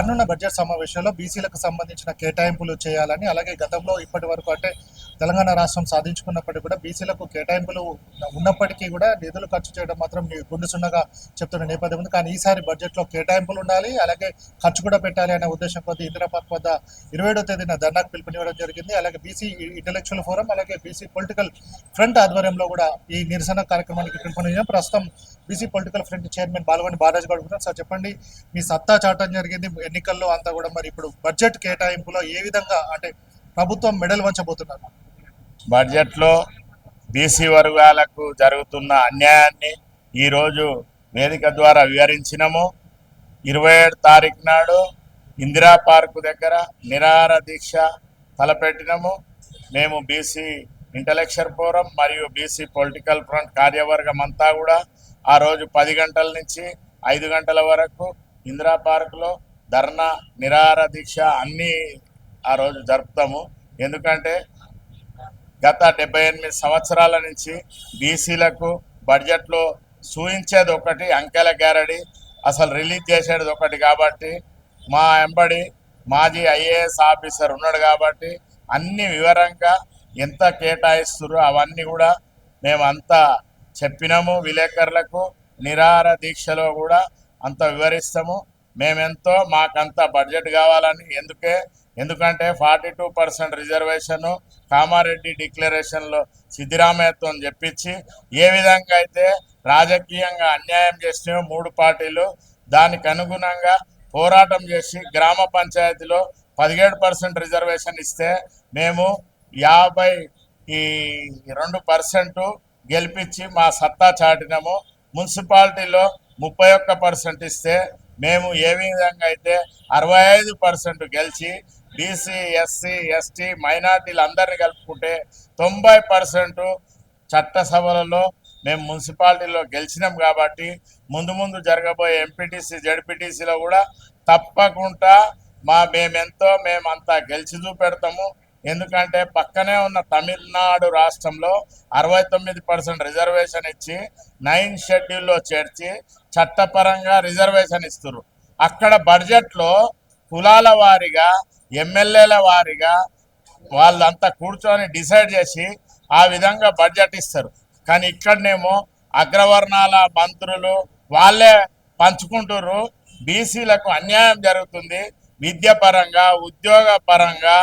రానున్న బడ్జెట్ సమావేశంలో బీసీలకు సంబంధించిన కేటాయింపులు చేయాలని అలాగే గతంలో ఇప్పటి వరకు అంటే తెలంగాణ రాష్ట్రం సాధించుకున్నప్పటికీ కూడా బీసీలకు కేటాయింపులు ఉన్నప్పటికీ కూడా నిధులు ఖర్చు చేయడం మాత్రం మీ గుండు సున్నగా చెప్తున్న నేపథ్యం ఉంది. కానీ ఈసారి బడ్జెట్లో కేటాయింపులు ఉండాలి అలాగే ఖర్చు కూడా పెట్టాలి అనే ఉద్దేశం కొద్ది ఇందిరా పార్క్ వద్ద ఇరవై ఏడో తేదీన ధర్నాకు పిలుపునివ్వడం జరిగింది. అలాగే బీసీ ఇంటలెక్చువల్ ఫోరం అలాగే బీసీ పొలిటికల్ ఫ్రంట్ ఆధ్వర్యంలో కూడా ఈ నిరసన కార్యక్రమానికి పిలుపునివ్వడం ప్రస్తుతం BC political front chairman Balavani Balaji గారు సార్ చెప్పండి మీ సత్తా చాటం జరిగింది. ఎన్నికల్లో అంతా కూడా మరి ఇప్పుడు బడ్జెట్ కేటాయింపులో ఏ విధంగా అంటే ప్రభుత్వం మెడల్ వంచబోతున్నారు? బడ్జెట్లో బీసీ వర్గాలకు జరుగుతున్న అన్యాయాన్ని ఈరోజు వేదిక ద్వారా వివరించినము. ఇరవై ఏడు తారీఖు నాడు ఇందిరా పార్కు దగ్గర నిరాహార దీక్ష తలపెట్టినము. మేము బీసీ ఇంటలెక్చర్ ఫోరం మరియు బీసీ పొలిటికల్ ఫ్రంట్ కార్యవర్గం అంతా కూడా ఆ రోజు పది గంటల నుంచి ఐదు గంటల వరకు ఇందిరా పార్కులో ధర్నా నిరాహార దీక్ష అన్నీ ఆ రోజు జరుపుతాము. ఎందుకంటే గత డెబ్బై ఎనిమిది సంవత్సరాల నుంచి బీసీలకు బడ్జెట్లో సూచించేది ఒకటి అంకెల గ్యారడి అసలు రిలీజ్ చేసేది ఒకటి కాబట్టి మా ఎంబడి మాజీ ఐఏఎస్ ఆఫీసర్ ఉన్నాడు కాబట్టి అన్ని వివరంగా ఎంత కేటాయిస్తుర్రో అవన్నీ కూడా మేమంతా చెప్పినాము. విలేకరులకు నిరాహార దీక్షలో కూడా అంత వివరిస్తాము. మేమెంతో మాకంత బడ్జెట్ కావాలని ఎందుకే? ఎందుకంటే forty two percent reservation Kamareddy డిక్లరేషన్లో సిద్ధిరామయ్యతో చెప్పించి ఏ విధంగా అయితే రాజకీయంగా అన్యాయం చేసినాయో మూడు పార్టీలు దానికి అనుగుణంగా పోరాటం చేసి గ్రామ పంచాయతీలో పదిహేడు పర్సెంట్ రిజర్వేషన్ ఇస్తే మేము యాభై ఈ రెండు పర్సెంట్ గెలిపించి మా సత్తా చాటినాము. మున్సిపాలిటీలో ముప్పై ఒక్క పర్సెంట్ ఇస్తే మేము ఏ విధంగా అయితే అరవై ఐదు పర్సెంట్ గెలిచి బీసీ ఎస్సీ ఎస్టీ మైనార్టీలు అందరిని కలుపుకుంటే తొంభై పర్సెంట్ చట్టసభలలో మేము మున్సిపాలిటీలో గెలిచినాం కాబట్టి ముందు ముందు జరగబోయే ఎంపీటీసీ జడ్పీటీసీలో కూడా తప్పకుండా మా మేమెంతో మేమంతా గెలిచి చూపెడతాము. ఎందుకంటే పక్కనే ఉన్న తమిళనాడు రాష్ట్రంలో అరవై తొమ్మిది పర్సెంట్ రిజర్వేషన్ ఇచ్చి నైన్ షెడ్యూల్లో చేర్చి చట్టపరంగా రిజర్వేషన్ ఇస్తున్నారు అక్కడ బడ్జెట్లో కులాల వారీగా ఎమ్మెల్యేల వారీగా వాళ్ళంతా కూర్చొని డిసైడ్ చేసి ఆ విధంగా బడ్జెట్ ఇస్తారు. కానీ ఇక్కడనేమో అగ్రవర్ణాల మంత్రులు వాళ్ళే పంచుకుంటుర్రు. బీసీలకు అన్యాయం జరుగుతుంది. విద్య పరంగా ఉద్యోగ పరంగా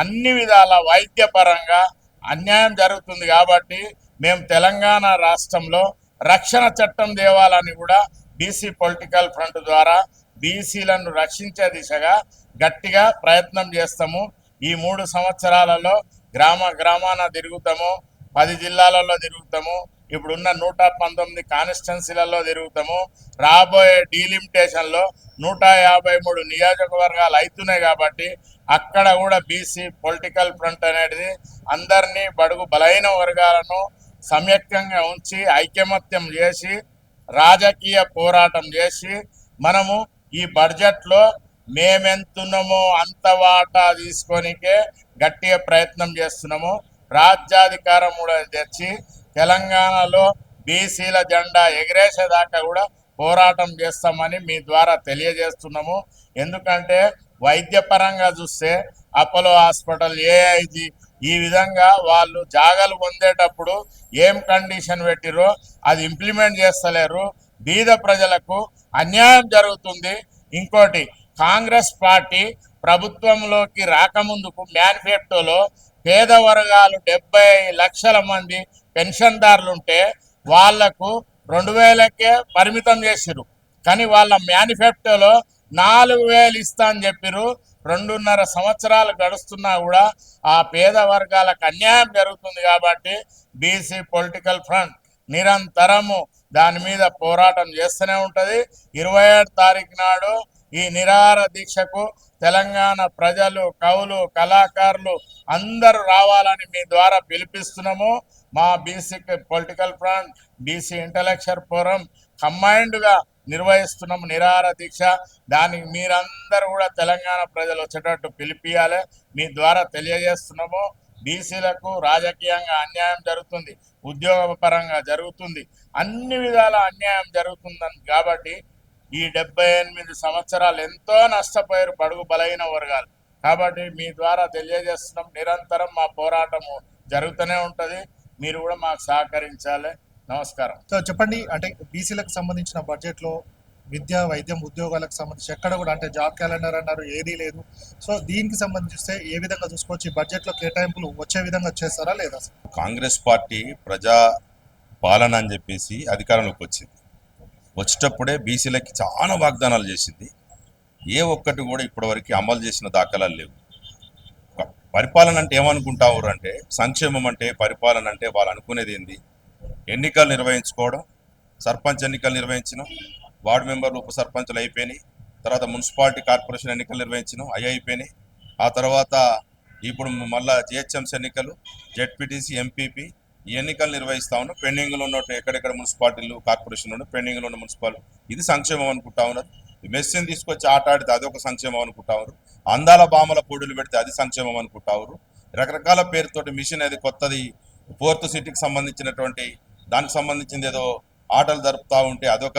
అన్ని విధాల వైద్యపరంగా అన్యాయం జరుగుతుంది కాబట్టి మేము తెలంగాణ రాష్ట్రంలో రక్షణ చట్టం దేవాలని కూడా బీసీ పొలిటికల్ ఫ్రంట్ ద్వారా బీసీలను రక్షించే దిశగా గట్టిగా ప్రయత్నం చేస్తాము. ఈ మూడు సంవత్సరాలలో గ్రామ గ్రామాన తిరుగుతాము పది జిల్లాలలో తిరుగుతాము. ఇప్పుడున్న నూట పంతొమ్మిది కాన్స్టిట్యున్సీలలో తిరుగుతాము. రాబోయే డీలిమిటేషన్లో నూట యాభై మూడు నియోజకవర్గాలు అవుతున్నాయి కాబట్టి అక్కడ కూడా బీసీ పొలిటికల్ ఫ్రంట్ అనేది అందరినీ బడుగు బలైన వర్గాలను సమ్యక్తంగా ఉంచి ఐకమత్యం చేసి రాజకీయ పోరాటం చేసి మనము ఈ బడ్జెట్లో మేమెంతున్నామో అంత వాటా తీసుకొనికే గట్టిగా ప్రయత్నం చేస్తున్నాము. రాజ్యాధికారం కూడా తెచ్చి తెలంగాణలో బీసీల జెండా ఎగిరేసేదాకా కూడా పోరాటం చేస్తామని మీ ద్వారా తెలియజేస్తున్నాము. ఎందుకంటే వైద్యపరంగా చూస్తే అపోలో హాస్పిటల్ ఏఐజీ ఈ విధంగా వాళ్ళు జాగాలు పొందేటప్పుడు ఏం కండిషన్ పెట్టిరో అది ఇంప్లిమెంట్ చేస్తలేరు. బీద ప్రజలకు అన్యాయం జరుగుతుంది. ఇంకోటి కాంగ్రెస్ పార్టీ ప్రభుత్వంలోకి రాకముందుకు మేనిఫెస్టోలో పేద వర్గాలు డెబ్బై లక్షల మంది పెన్షన్దారులు ఉంటే వాళ్ళకు రెండు వేలకే పరిమితం చేసిరు కానీ వాళ్ళ మేనిఫెస్టోలో నాలుగు వేలు ఇస్తా అని చెప్పిరు రెండున్నర సంవత్సరాలు గడుస్తున్నా కూడా ఆ పేద వర్గాలకు అన్యాయం జరుగుతుంది కాబట్టి బీసీ పొలిటికల్ ఫ్రంట్ నిరంతరము దాని మీద పోరాటం చేస్తూనే ఉంటుంది. ఇరవై ఏడు తారీఖు నాడు ఈ నిరాహార దీక్షకు తెలంగాణ ప్రజలు కవులు కళాకారులు అందరూ రావాలని మీ ద్వారా పిలిపిస్తున్నాము. మా BC political front BC intellectual forum కంబైన్డ్గా నిర్వహిస్తున్నాము నిరాహార దీక్ష. దానికి మీరందరూ కూడా తెలంగాణ ప్రజలు వచ్చేటట్టు పిలిపియాలి. మీ ద్వారా తెలియజేస్తున్నాము. బీసీలకు రాజకీయంగా అన్యాయం జరుగుతుంది. ఉద్యోగ పరంగా జరుగుతుంది. అన్ని విధాల అన్యాయం జరుగుతుందని కాబట్టి ఈ డెబ్బై ఎనిమిది సంవత్సరాలు ఎంతో నష్టపోయారు బడుగు బలహీన వర్గాలు. కాబట్టి మీ ద్వారా తెలియజేస్తున్నాం. నిరంతరం మా పోరాటము జరుగుతూనే ఉంటుంది. మీరు కూడా మాకు సహకరించాలి. నమస్కారం. సో చెప్పండి అంటే బీసీలకు సంబంధించిన బడ్జెట్లో విద్య వైద్యం ఉద్యోగాలకు సంబంధించి ఎక్కడ కూడా అంటే జాబ్ క్యాలెండర్ అన్నారు ఏదీ లేదు. సో దీనికి సంబంధిస్తే ఏ విధంగా చూసుకోవచ్చు? ఈ బడ్జెట్లో కేటాయింపులు వచ్చే విధంగా చేస్తారా లేదా? కాంగ్రెస్ పార్టీ ప్రజా పాలన అని చెప్పేసి అధికారంలోకి వచ్చింది. వచ్చేటప్పుడే బీసీలకి చాలా వాగ్దానాలు చేసింది. ఏ ఒక్కటి కూడా ఇప్పటివరకు అమలు చేసిన దాఖలాలు లేవు. పరిపాలన అంటే ఏమనుకుంటారు అంటే సంక్షేమం అంటే పరిపాలన అంటే వాళ్ళు అనుకునేది ఏంది? ఎన్నికలు నిర్వహించుకోవడం సర్పంచ్ ఎన్నికలు నిర్వహించడం వార్డు మెంబర్లు ఉప సర్పంచులు అయిపోయినాయి తర్వాత మున్సిపాలిటీ కార్పొరేషన్ ఎన్నికలు నిర్వహించడం అవి అయిపోయినాయి. ఆ తర్వాత ఇప్పుడు మళ్ళా జిహెచ్ఎంసీ ఎన్నికలు జెడ్పీటీసీ ఎంపీపీ ఈ ఎన్నికలు నిర్వహిస్తా ఉన్నాం. పెండింగ్లో ఉన్న ఎక్కడెక్కడ మున్సిపాలిటీలు కార్పొరేషన్లు పెండింగ్లో ఉన్న మున్సిపాలిటీ. ఇది సంక్షేమం అనుకుంటా ఉన్నారు. మెస్సిని తీసుకొచ్చి ఆట ఆడితే అదొక సంక్షేమం అనుకుంటా అందాల బామల పొడులు పెడితే అది సంక్షేమం అనుకుంటా రకరకాల పేరుతోటి మిషన్ అది కొత్తది. ఫోర్త్ సిటీకి సంబంధించినటువంటి దానికి సంబంధించింది ఏదో ఆటలు జరుపుతూ ఉంటే అదొక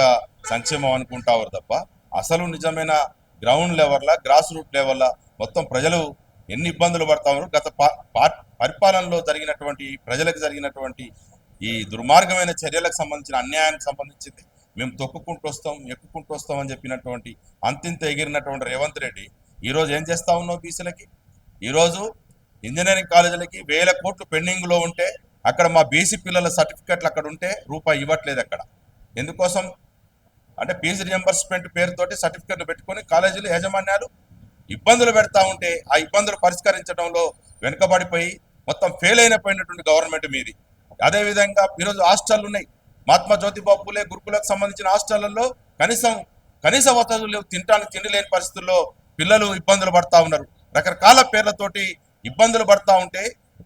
సంక్షేమం అనుకుంటావారు తప్ప అసలు నిజమైన గ్రౌండ్ లెవెల్లా గ్రాస్ రూట్ లెవెల్లా మొత్తం ప్రజలు ఎన్ని ఇబ్బందులు పడతా ఉన్నారు గత పరిపాలనలో జరిగినటువంటి ప్రజలకు జరిగినటువంటి ఈ దుర్మార్గమైన చర్యలకు సంబంధించిన అన్యాయానికి సంబంధించింది మేము తొక్కుకుంటూ వస్తాం ఎక్కుకుంటూ వస్తాం అని చెప్పినటువంటి అంతింత ఎగిరినటువంటి రేవంత్ రెడ్డి ఈరోజు ఏం చేస్తా ఉన్నావు బీసీలకి? ఈరోజు ఇంజనీరింగ్ కాలేజీలకి వేల కోట్లు పెండింగ్లో ఉంటే అక్కడ మా బీసీ పిల్లల సర్టిఫికెట్లు అక్కడ ఉంటే రూపాయి ఇవ్వట్లేదు అక్కడ. ఎందుకోసం? అంటే ఫీజు రియంబర్స్మెంట్ పేరుతోటి సర్టిఫికెట్లు పెట్టుకొని కాలేజీలు యాజమాన్యాలు ఇబ్బందులు పెడతా ఉంటే ఆ ఇబ్బందులు పరిష్కరించడంలో వెనుకబడిపోయి మొత్తం ఫెయిల్ అయినపోయినటువంటి గవర్నమెంట్ మీది. అదేవిధంగా ఈరోజు హాస్టల్ ఉన్నాయి. మహాత్మా జ్యోతిబాబు పూలే గురుకులకు సంబంధించిన హాస్టళ్ళలో కనీసం కనీస వసతులు లేవు తినడానికి తిండి లేని పరిస్థితుల్లో పిల్లలు ఇబ్బందులు పడతా ఉన్నారు. రకరకాల పేర్లతోటి ఇబ్బందులు పడతా ఉంటే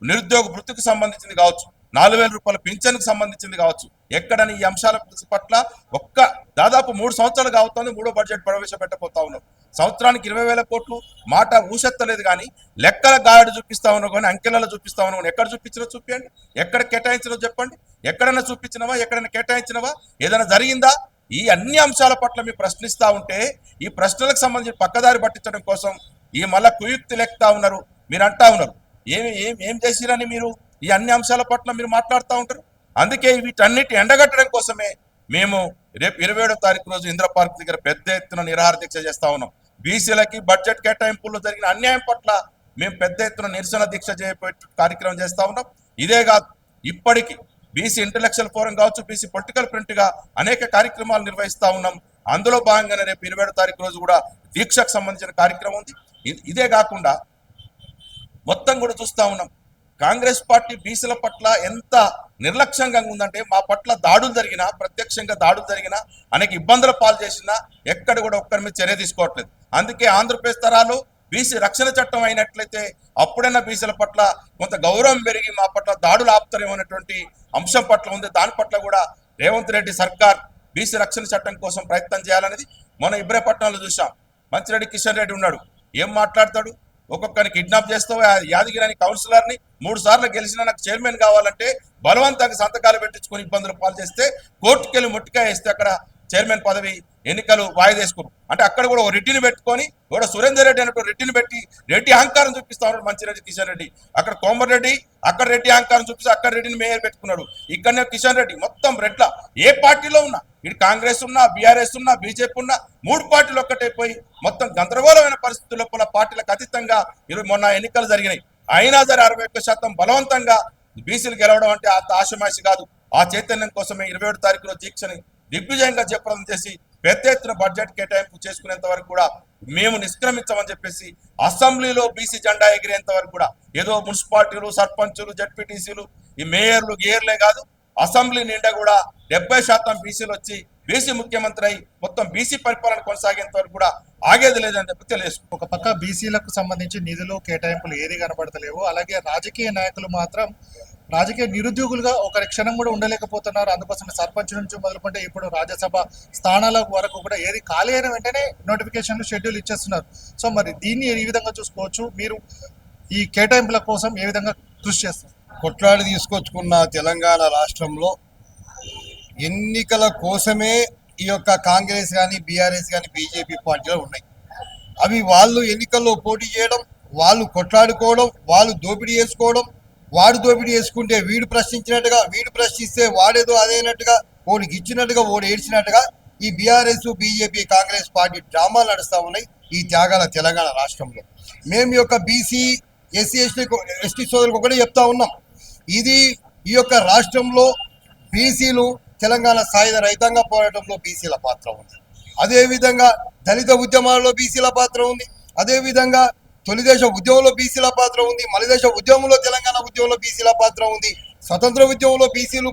నిరుద్యోగ వృత్తికి సంబంధించింది కావచ్చు. నాలుగు వేల రూపాయల పింఛన్కి సంబంధించింది కావచ్చు. ఎక్కడని ఈ అంశాల పట్ల ఒక్క దాదాపు మూడు సంవత్సరాలు కావుతోంది మూడో బడ్జెట్ ప్రవేశపెట్టబోతా ఉన్నాం. సంవత్సరానికి ఇరవై వేల కోట్లు మాట ఊసెత్తలేదు కానీ లెక్కల గాడి చూపిస్తా ఉన్నావు కానీ అంకెలలో చూపిస్తా ఉన్నావు ఎక్కడ చూపించినా చూపించండి ఎక్కడ కేటాయించినో చెప్పండి. ఎక్కడైనా చూపించినవా ఎక్కడైనా కేటాయించినవా ఏదైనా జరిగిందా? ఈ అన్ని అంశాల పట్ల మీరు ప్రశ్నిస్తా ఉంటే ఈ ప్రశ్నలకు సంబంధించి పక్కదారి పట్టించడం కోసం ఈ మళ్ళా కుయుక్తి లెక్తా ఉన్నారు మీరు అంటా ఉన్నారు. ఏమి ఏం ఏం చేసిరని మీరు? ఈ అన్ని అంశాల పట్ల మీరు మాట్లాడుతూ ఉంటారు. అందుకే వీటన్నిటి ఎండగట్టడం కోసమే మేము రేపు ఇరవై ఏడో తారీఖు రోజు ఇంద్రపార్క్ దగ్గర పెద్ద ఎత్తున నిరాహార దీక్ష చేస్తా ఉన్నాం. బీసీలకి బడ్జెట్ కేటాయింపుల్లో జరిగిన అన్యాయం పట్ల మేము పెద్ద ఎత్తున నిరసన దీక్ష చేయబోయే కార్యక్రమం చేస్తా ఉన్నాం. ఇదే కాదు ఇప్పటికీ బీసీ ఇంటలెక్చువల్ ఫోరం కావచ్చు బీసీ పొలిటికల్ ప్రింట్గా అనేక కార్యక్రమాలు నిర్వహిస్తా ఉన్నాం. అందులో భాగంగానే రేపు ఇరవై ఏడో తారీఖు రోజు కూడా దీక్షకు సంబంధించిన కార్యక్రమం ఉంది. ఇదే కాకుండా మొత్తం కూడా చూస్తా ఉన్నాం. కాంగ్రెస్ పార్టీ బీసీల పట్ల ఎంత నిర్లక్ష్యంగా ఉందంటే మా పట్ల దాడులు జరిగినా ప్రత్యక్షంగా దాడులు జరిగినా అనేక ఇబ్బందుల పాలు చేసినా ఎక్కడ కూడా ఒక్కరి మీద చర్య తీసుకోవట్లేదు. అందుకే ఆంధ్రప్రదేశ్ తరాలు బీసీ రక్షణ చట్టం అయినట్లయితే అప్పుడైనా బీసీల పట్ల కొంత గౌరవం పెరిగి మా పట్ల దాడులు ఆపుతారేమనేటువంటి అంశం పట్ల ఉంది. దాని పట్ల కూడా రేవంత్ రెడ్డి సర్కార్ బీసీ రక్షణ చట్టం కోసం ప్రయత్నం చేయాలనేది మొన్న ఇబ్రహపట్నంలో చూసాం మంచిరెడ్డి కిషన్ రెడ్డి ఉన్నాడు. ఏం మాట్లాడతాడు? ఒక్కొక్కరిని కిడ్నాప్ చేస్తావు ఆ యాదగిరి అని కౌన్సిలర్ని మూడు సార్లు గెలిచిన నాకు చైర్మన్ కావాలంటే బలవంతంగా సంతకాలు పెట్టించుకొని ఇబ్బందులు పాలు చేస్తే కోర్టుకెళ్ళి ముట్టికాయ వేస్తే అక్కడ చైర్మన్ పదవి ఎన్నికలు వాయిదేసుకున్నారు అంటే అక్కడ కూడా ఒక రెడ్డిని పెట్టుకొని కూడా సురేందర్ రెడ్డి అనేటువంటి రెడ్డిని పెట్టి రెడ్డి అహంకారం చూపిస్తా ఉన్నాడు మంచిరెడ్డి కిషన్ రెడ్డి. అక్కడ కోమరెడ్డి అక్కడ రెడ్డి అహంకారం చూపిస్తే అక్కడ రెడ్డిని మేయర్ పెట్టుకున్నాడు. ఇక్కడనే కిషన్ రెడ్డి మొత్తం రెడ్ల. ఏ పార్టీలో ఉన్నా ఇటు కాంగ్రెస్ ఉన్నా బీఆర్ఎస్ ఉన్నా బీజేపీ ఉన్నా మూడు పార్టీలు ఒక్కటైపోయి మొత్తం గందరగోళమైన పరిస్థితుల లోపల పార్టీలకు అతీతంగా ఇరవై మొన్న ఎన్నికలు జరిగినాయి. అయినా సరే అరవై ఒక్క శాతం బలవంతంగా బీసీలు గెలవడం అంటే అంత ఆశమాషి కాదు. ఆ చైతన్యం కోసమే ఇరవై ఏడు తారీఖులో దీక్షని దిగ్విజయంగా చెప్పడం చేసి పెద్ద ఎత్తున బడ్జెట్ కేటాయింపు చేసుకునేంత వరకు కూడా మేము నిష్క్రమించమని చెప్పేసి అసెంబ్లీలో బీసీ జెండా ఎగిరేంత వరకు కూడా ఏదో మున్సిపాలిటీలు సర్పంచులు జడ్పీటీసీలు ఈ మేయర్లు గేర్లే కాదు అసెంబ్లీ నిండా కూడా డెబ్బై శాతం బీసీలు వచ్చి బీసీ ముఖ్యమంత్రి అయి మొత్తం బీసీ పరిపాలన కొనసాగేంత వరకు కూడా ఆగేది లేదని చెప్పి తెలియదు ఒక పక్క బీసీలకు సంబంధించి నిధులు కేటాయింపులు ఏది కనబడతలేవు. అలాగే రాజకీయ నాయకులు మాత్రం రాజకీయ నిరుద్యోగులుగా ఒక క్షణం కూడా ఉండలేకపోతున్నారు. అందుకోసం సర్పంచ్ నుంచి మొదలుకుంటే ఇప్పుడు రాజ్యసభ స్థానాల వరకు కూడా ఏది ఖాళీ అయిన వెంటనే నోటిఫికేషన్లు షెడ్యూల్ ఇచ్చేస్తున్నారు. సో మరి దీన్ని ఈ విధంగా చూసుకోవచ్చు? మీరు ఈ కేటాయింపుల కోసం ఏ విధంగా కృషి చేస్తారు? కొట్లాడి తీసుకొచ్చుకున్న తెలంగాణ రాష్ట్రంలో ఎన్నికల కోసమే ఈ యొక్క కాంగ్రెస్ కానీ బీఆర్ఎస్ కానీ బీజేపీ పార్టీలు ఉన్నాయి. అవి వాళ్ళు ఎన్నికల్లో పోటీ చేయడం వాళ్ళు కొట్లాడుకోవడం వాళ్ళు దోపిడీ చేసుకోవడం వాడు దోపిడీ చేసుకుంటే వీడు ప్రశ్నించినట్టుగా వీడు ప్రశ్నిస్తే వాడేదో అదైనట్టుగా ఓడికి ఇచ్చినట్టుగా ఓడి ఏడ్చినట్టుగా ఈ బీఆర్ఎస్ బీజేపీ కాంగ్రెస్ పార్టీ డ్రామాలు నడుస్తూ ఉన్నాయి ఈ త్యాగాల తెలంగాణ రాష్ట్రంలో. మేము ఈ యొక్క బీసీ ఎస్సీ ఎస్టీ ఎస్టీ సోదరులకు ఒకటే చెప్తా ఉన్నాం. ఇది ఈ యొక్క రాష్ట్రంలో బీసీలు తెలంగాణ సాయుధ రైతాంగ పోరాటంలో బీసీల పాత్ర ఉంది. అదేవిధంగా దళిత ఉద్యమాల్లో బీసీల పాత్ర ఉంది. అదేవిధంగా తొలిదేశ ఉద్యమంలో బీసీల పాత్ర ఉంది. మలిదేశ ఉద్యమంలో తెలంగాణ ఉద్యమంలో బీసీల పాత్ర ఉంది. స్వతంత్ర ఉద్యమంలో బీసీలు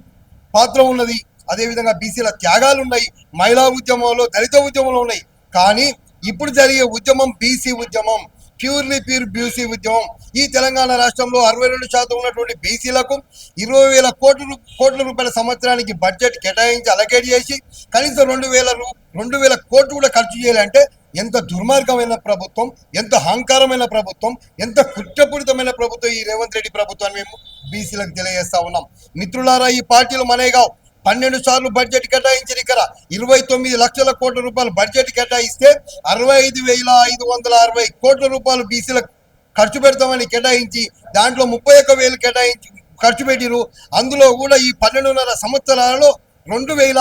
పాత్ర ఉన్నది. అదేవిధంగా బీసీల త్యాగాలు ఉన్నాయి. మహిళా ఉద్యమంలో దళిత ఉద్యమంలో ఉన్నాయి. కానీ ఇప్పుడు జరిగే ఉద్యమం బీసీ ఉద్యమం. ప్యూర్లీ ప్యూర్ బీసీ ఉద్యమం. ఈ తెలంగాణ రాష్ట్రంలో అరవై రెండు శాతం ఉన్నటువంటి బీసీలకు ఇరవై వేల కోట్ల కోట్ల రూపాయల సంవత్సరానికి బడ్జెట్ కేటాయించి అలకేట్ చేసి కనీసం రెండు వేల రూ- రెండు వేల కోట్లు కూడా ఖర్చు చేయాలంటే ఎంత దుర్మార్గమైన ప్రభుత్వం ఎంత అహంకారమైన ప్రభుత్వం ఎంత కుట్రపూరితమైన ప్రభుత్వం ఈ రేవంత్ రెడ్డి ప్రభుత్వాన్ని మేము బీసీలకు తెలియజేస్తా ఉన్నాం. మిత్రులారా ఈ పార్టీలు మనేగావు పన్నెండు సార్లు బడ్జెట్ కేటాయించిన ఇక్కడ. ఇరవై తొమ్మిది లక్షల కోట్ల రూపాయలు బడ్జెట్ కేటాయిస్తే అరవై ఐదు వేల ఐదు వందల అరవై కోట్ల రూపాయలు బీసీలకు ఖర్చు పెడతామని కేటాయించి దాంట్లో ముప్పై ఒక్క వేలు కేటాయించి ఖర్చు పెట్టిరు. అందులో కూడా ఈ పన్నెండున్నర సంవత్సరాలలో రెండు వేల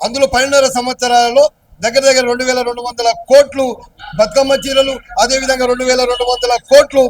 అందులో పన్నెండున్నర సంవత్సరాలలో దగ్గర దగ్గర రెండు వేల రెండు వందల కోట్లు బతుకమ్మ చీరలు అదేవిధంగా రెండు వేల రెండు వందల కోట్లు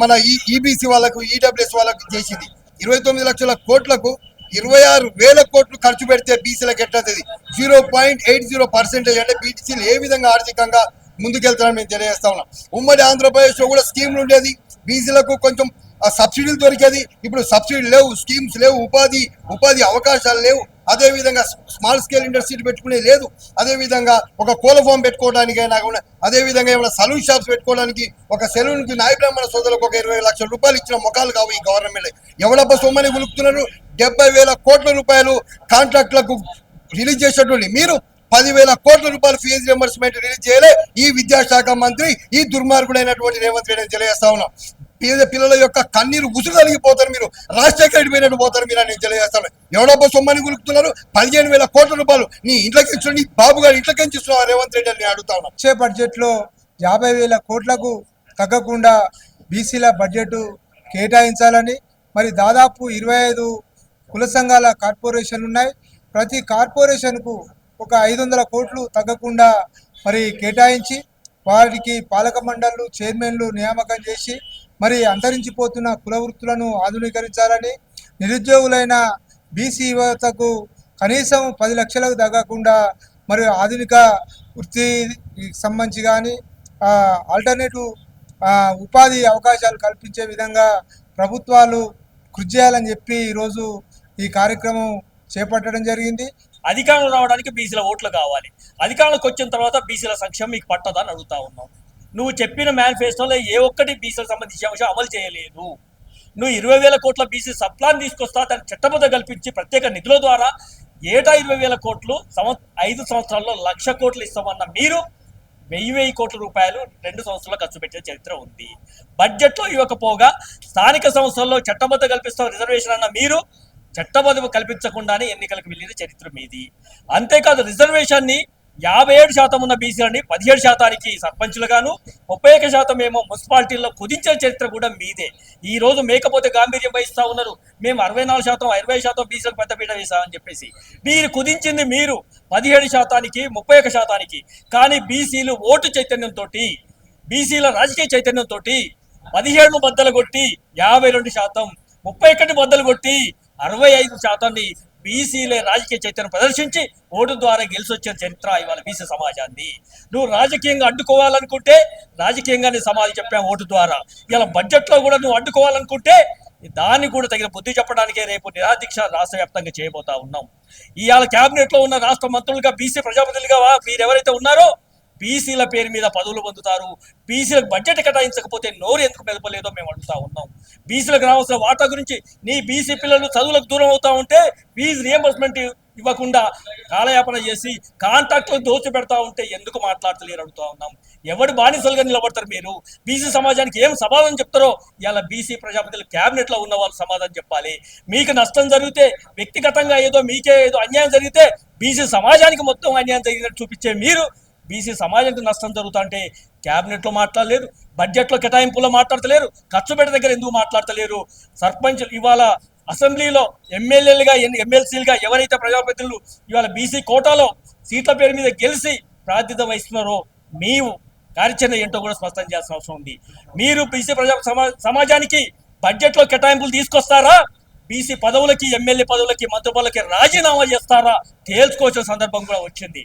మన ఈ ఈబీసీ వాళ్ళకు ఈడబ్ల్యూఎస్ వాళ్ళకు చేసింది. ఇరవై తొమ్మిది లక్షల కోట్లకు ఇరవై ఆరు వేల కోట్లు ఖర్చు పెడితే బీసీలకు ఎట్లది zero point eight zero percentage అంటే బీసీలు ఏ విధంగా ఆర్థికంగా ముందుకెళ్తారని మేము తెలియజేస్తా ఉన్నాం. ఉమ్మడి ఆంధ్రప్రదేశ్లో కూడా స్కీమ్లు ఉండేది. బీసీలకు కొంచెం ఆ సబ్సిడీలు దొరికేది. ఇప్పుడు సబ్సిడీలు లేవు స్కీమ్స్ లేవు ఉపాధి ఉపాధి అవకాశాలు లేవు. అదేవిధంగా స్మాల్ స్కేల్ ఇండస్ట్రీ పెట్టుకునే లేదు. అదేవిధంగా ఒక కోల ఫామ్ పెట్టుకోవడానికైనా కూడా అదే విధంగా ఏమైనా సలూన్ షాప్స్ పెట్టుకోవడానికి ఒక సెలూన్కి నాయ బ్రాహ్మణ సోదరులకు ఒక ఇరవై లక్షల రూపాయలు ఇచ్చిన మొఖాలు కావు ఈ గవర్నమెంట్ ఎవడబ్బ సొమ్మని గులుపుతున్నారు? డెబ్బై వేల కోట్ల రూపాయలు కాంట్రాక్టులకు రిలీజ్ చేసేటువంటి మీరు పదివేల కోట్ల రూపాయల ఫీజు రియంబర్స్మెంట్ రిలీజ్ చేయలే. ఈ విద్యాశాఖ మంత్రి ఈ దుర్మార్గుడైనటువంటి రేవంత్ రెడ్డి తెలియజేస్తా ఉన్నాం. పేద పిల్లల యొక్క కన్నీరు ఉసురు కలిగిపోతారు మీరు. రాజశేఖర రెడ్డి పోయినట్టు పోతారు మీరు అని నేను తెలియజేస్తాను. ఎవడబ్బో సొమ్మని గులుపుతున్నారు పదిహేను వేల కోట్ల రూపాయలు నీ ఇంట్లోకి ఇచ్చిన నీ బాబు గారు ఇంట్లోకి ఇస్తున్నావు? రేవంత్ రెడ్డి అని అడుగుతా ఉన్నా. వచ్చే బడ్జెట్లో యాభై వేల కోట్లకు తగ్గకుండా బీసీల బడ్జెట్ కేటాయించాలని మరి దాదాపు ఇరవై ఐదు కుల సంఘాల కార్పొరేషన్లు ఉన్నాయి. ప్రతి కార్పొరేషన్కు ఒక ఐదు వందల కోట్లు తగ్గకుండా మరి కేటాయించి వారికి పాలక మండళ్ళు చైర్మన్లు నియామకం చేసి మరి అంతరించిపోతున్న కుల వృత్తులను ఆధునీకరించాలని నిరుద్యోగులైన బీసీ యువతకు కనీసం పది లక్షలకు తగ్గకుండా మరి ఆధునిక వృత్తి సంబంధించి కానీ ఆల్టర్నేటివ్ ఉపాధి అవకాశాలు కల్పించే విధంగా ప్రభుత్వాలు కృషి చేయాలని చెప్పి ఈరోజు ఈ కార్యక్రమం చేపట్టడం జరిగింది. అధికారంలో రావడానికి బీసీల ఓట్లు కావాలి. అధికారంలోకి వచ్చిన తర్వాత బీసీల సంక్షేమం మీకు పట్టదని అడుగుతా ఉన్నాం. నువ్వు చెప్పిన మేనిఫెస్టోలో ఏ ఒక్కటి బీసీలకు సంబంధించిన అంశం అమలు చేయలేదు. నువ్వు ఇరవై వేల కోట్ల బీసీ సప్లాన్ తీసుకొస్తా దాన్ని చట్టబద్ధ కల్పించి ప్రత్యేక నిధుల ద్వారా ఏటా ఇరవై వేల కోట్లు సంవ ఐదు సంవత్సరాల్లో లక్ష కోట్లు ఇస్తామన్న మీరు వెయ్యి వెయ్యి కోట్ల రూపాయలు రెండు సంవత్సరాల్లో ఖర్చు పెట్టిన చరిత్ర ఉంది. బడ్జెట్లో ఇవ్వకపోగా స్థానిక సంస్థల్లో చట్టబద్ధ కల్పిస్తాం రిజర్వేషన్ అన్న మీరు చట్టబద్ధ కల్పించకుండానే ఎన్నికలకు వెళ్ళిన చరిత్ర మీది. అంతేకాదు రిజర్వేషన్ని యాభై ఏడు శాతం ఉన్న బీసీలని పదిహేడు శాతానికి సర్పంచులుగాను ముప్పై ఒక శాతం ఏమో మున్సిపాలిటీల్లో కుదించిన చరిత్ర కూడా మీదే. ఈ రోజు మేకపోతే గాంభీర్యం వహిస్తా ఉన్నారు. మేము అరవై నాలుగు శాతం ఇరవై శాతం బీసీలకు పెద్దపీట వేసామని చెప్పేసి. మీరు కుదించింది మీరు పదిహేడు శాతానికి ముప్పై ఒక శాతానికి. కానీ బీసీలు ఓటు చైతన్యంతో బీసీల రాజకీయ చైతన్యంతో పదిహేడును బద్దలు కొట్టి యాభై రెండు శాతం ముప్పై ఒకటి బద్దలు కొట్టి అరవై ఐదు శాతాన్ని బీసీలే రాజకీయ చైతన్యం ప్రదర్శించి ఓటు ద్వారా గెలిచొచ్చిన చరిత్ర ఇవాళ బీసీ సమాజాన్ని. నువ్వు రాజకీయంగా అడ్డుకోవాలనుకుంటే రాజకీయంగానే సమాధి చెప్పాం ఓటు ద్వారా. ఇలా బడ్జెట్లో కూడా నువ్వు అడ్డుకోవాలనుకుంటే దాన్ని కూడా తగిన బుద్ధి చెప్పడానికే రేపు నిరాదీక్ష రాష్ట్ర వ్యాప్తంగా చేయబోతా ఉన్నాం. ఇవాళ క్యాబినెట్లో ఉన్న రాష్ట్ర మంత్రులుగా బీసీ ప్రజాప్రతినిధులుగా మీరు ఎవరైతే ఉన్నారో బీసీల పేరు మీద పదవులు పొందుతారు. బీసీలకు బడ్జెట్ కేటాయించకపోతే నోరు ఎందుకు మెదపలేదో మేము అడుగుతా ఉన్నాం. బీసీలకు రావాల్సిన వాటా గురించి నీ బీసీ పిల్లలు చదువులకు దూరం అవుతా ఉంటే ఫీజు రియంబర్స్మెంట్ ఇవ్వకుండా కాలయాపన చేసి కాంట్రాక్టులు దోచి పెడతా ఉంటే ఎందుకు మాట్లాడతలేరు అడుగుతా ఉన్నాం. ఎవడు బానిసలుగా నిలబడతారు మీరు? బీసీ సమాజానికి ఏం సమాధానం చెప్తారో ఇలా బీసీ ప్రజాపతిలు క్యాబినెట్లో ఉన్న వాళ్ళు సమాధానం చెప్పాలి. మీకు నష్టం జరిగితే వ్యక్తిగతంగా ఏదో మీకే ఏదో అన్యాయం జరిగితే బీసీ సమాజానికి మొత్తం అన్యాయం జరిగినట్టు చూపించే మీరు బీసీ సమాజానికి నష్టం జరుగుతుంటే క్యాబినెట్లో మాట్లాడలేరు బడ్జెట్లో కేటాయింపులో మాట్లాడతలేరు ఖర్చు పెట్టే దగ్గర ఎందుకు మాట్లాడతలేరు? సర్పంచ్ ఇవాళ అసెంబ్లీలో ఎమ్మెల్యేలుగా ఎమ్మెల్సీలుగా ఎవరైతే ప్రజాప్రతినిధులు ఇవాళ బీసీ కోటాలో సీట్ల పేరు మీద గెలిచి ప్రాతినిధ్యం వహిస్తున్నారో మేము కార్యాచరణ ఏంటో కూడా స్పష్టం చేయాల్సిన అవసరం ఉంది. మీరు బీసీ ప్రజా సమా- సమాజానికి బడ్జెట్లో కేటాయింపులు తీసుకొస్తారా? బీసీ పదవులకి ఎమ్మెల్యే పదవులకి మంత్రి పదవులకి రాజీనామా చేస్తారా? తేల్చుకోవాల్సిన సందర్భం కూడా వచ్చింది.